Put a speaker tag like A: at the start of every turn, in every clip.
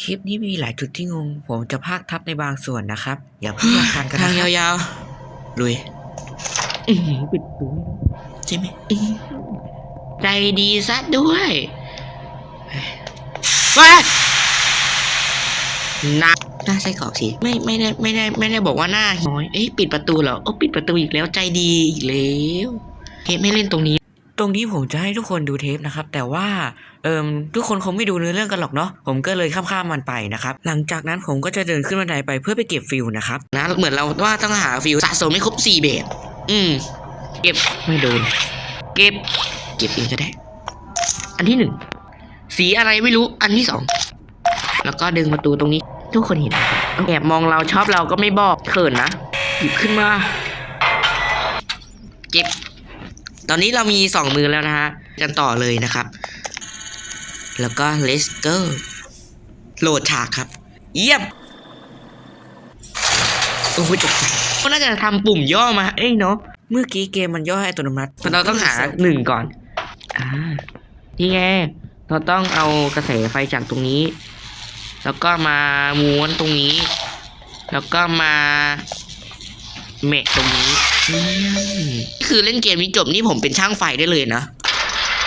A: คลิปนี้มีหลายจุดที่งง ผมจะพากทับในบางส่วนนะครับ อย่าเพิ่งรำคาญกัน
B: ทา
A: นะ
B: ง
A: ครับ
B: ยาวๆลุย
A: อื้อหือปิดตูไม่ได้
B: ใช่ไหมอื้อใจดีซะด้วยว้าหน้าหน้าไส้กรอกสิไม่ไม่ได้ไม่ได้ไม่ได้บอกว่าหน้าน้อยเอ๊ะปิดประตูเหรอโอ้ปิดประตูอีกแล้วใจดีอีกแล้วเฮ้ไม่เล่นตรงนี้
A: ตรงนี้ผมจะให้ทุกคนดูเทปนะครับ แต่ว่าเอิมทุกคนคงไม่ดูเนื้อเรื่องกันหรอกเนาะผมก็เลยข้ามๆมันไปนะครับหลังจากนั้นผมก็จะเดินขึ้นบันไดไปเพื่อไปเก็บฟิลนะครับ
B: นะเหมือนเราว่าต้องหาฟิวสะสมไม่ครบสี่เบสอืม เก็บไม่โดน เก็บ เก็บเองก็ได้ อันที่หนึ่งสีอะไรไม่รู้อันที่สองแล้วก็ดึงประตูตรงนี้ ทุกคนเห็นแอบมองเราชอบเราก็ไม่บอกเขินนะหยิบขึ้นมา เก็บ ตอนนี้เรามีสองมือแล้วนะฮะ กันต่อเลยนะครับ แล้วก็ let's go โหลดฉากครับ เยี่ยม โอ้ยตกใจก็น่าจะทำปุ่มย่อมา เอ้ยเนาะ
A: เมื่อกี้เกมมันย่อให้อัตโนมัติ
B: เราต้องหาหนึ่งก่อน อ่า นี่ไง เราต้องเอากระแสไฟจากตรงนี้ แล้วก็มาม้วนตรงนี้ แล้วก็มาเมะตรงนี้ คือเล่นเกมนี้จบนี่ผมเป็นช่างไฟได้เลยนะ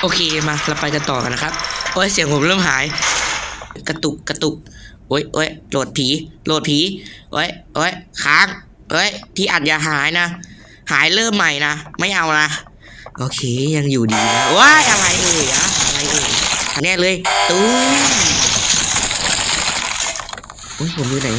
B: โอเคมาเราไปกันต่อกันนะครับ โอ้ยเสียงผมเริ่มหาย กระตุกกระตุกโอ้ยโอ้ยโหลดผีโหลดผีโอ้ยโอ้ยค้างเอ้ย ที่อัดอย่าหายนะ หายเริ่มใหม่นะ ไม่เอานะ โอเคยังอยู่ดีนะว้ายอะไรเอ่ยอะอะไรเอ่ยแน่เลยตู้โอ้ยผมอยู่ไหน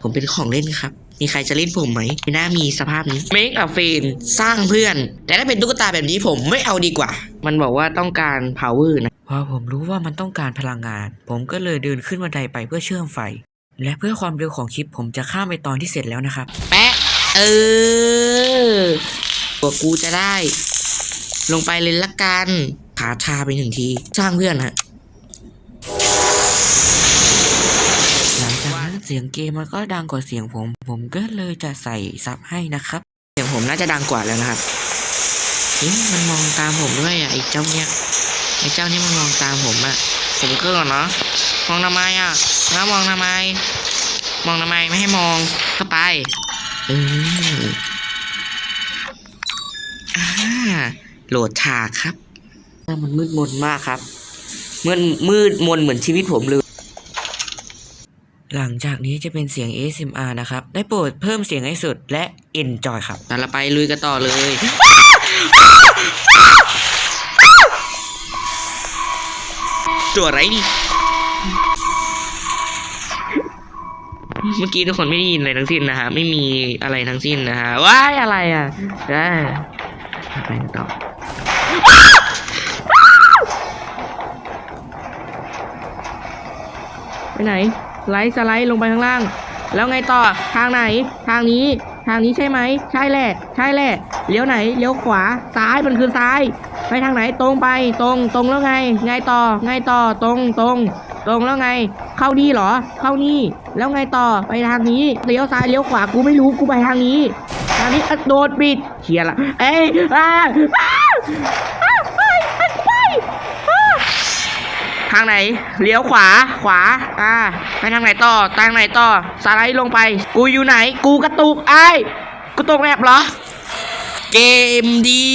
B: ผมเป็นของเล่นครับ มีใครจะเล่นผมไหมไม่น่ามีสภาพนี้ Make a friend สร้างเพื่อน แต่ถ้าเป็นตุ๊กตาแบบนี้ผมไม่เอาดีกว่า มันบอกว่าต้องการ power นะ
A: พอผมรู้ว่ามันต้องการพลังงาน ผมก็เลยเดินขึ้นบันไดไปเพื่อเชื่อมไฟ และเพื่อความเร็วของคลิปผมจะข้ามไปตอนที่เสร็จแล้วนะครับ
B: แปะ เออตัวกูจะได้ ลงไปเลยละกัน ขาชาไปหนึ่งที สร้างเพื่อนฮะ
A: หลังจากนั้นเสียงเกมมันก็ดังกว่าเสียงผม ผมก็เลยจะใส่ซับให้นะครับ
B: เสียงผมน่าจะดังกว่าแล้วนะครับเฮ้ยมันมองตามผมด้วยอะไอ้เจ้าเนี้ยไอ้เจ้าเนี้ยมันมองตามผมอะผมก็ก่อเนาะมองทำไมอะแล้วมองทำไม มองทำไมไม่ให้มองเข้าไปเอออ่าโหลดฉากครับมันมืดมนมากครับมืดมืดมนเหมือนชีวิตผมเลย
A: หลังจากนี้จะเป็นเสียง ASMR นะครับ ได้โปรดเพิ่มเสียงให้สุดและ Enjoy ครับ
B: แต่เราไปลุยกันต่อเลย ตัวอะไรนี่ เมื่อกี้ทุกคนไม่ได้ยินอะไรทั้งสิ้นนะฮะ ไม่มีอะไรทั้งสิ้นนะฮะ ว้ายอะไรอะได้ไปกันต่อไปไหน ไลด์สไลด์ลงไปข้างล่าง แล้วไงต่อทางไหน ทางนี้ทางนี้ใช่ไหมใช่แหละใช่แหละเลี้ยวไหนเลี้ยวขวาซ้ายมันคือซ้าย ไปทางไหนตรงไปตรงตรงแล้วไง ไงต่อไงต่อตรงตรงตรงแล้วไง เข้านี่เหรอ เข้านี่ แล้วไงต่อไปทางนี้เลี้ยวซ้ายเลี้ยวขวากูไม่รู้กูไปทางนี้ ทางนี้อะโดดปิดเชียละเอ้ยอ้าอ้าอ้าไปไปไปอ้า ทางไหน เลี้ยวขวา ขวา อ่า ไปทางไหนต่อ ทางไหนต่อ สไลด์ลงไป กูอยู่ไหน กูกระตุกไอ้กูตกแอบเหรอ เกมดี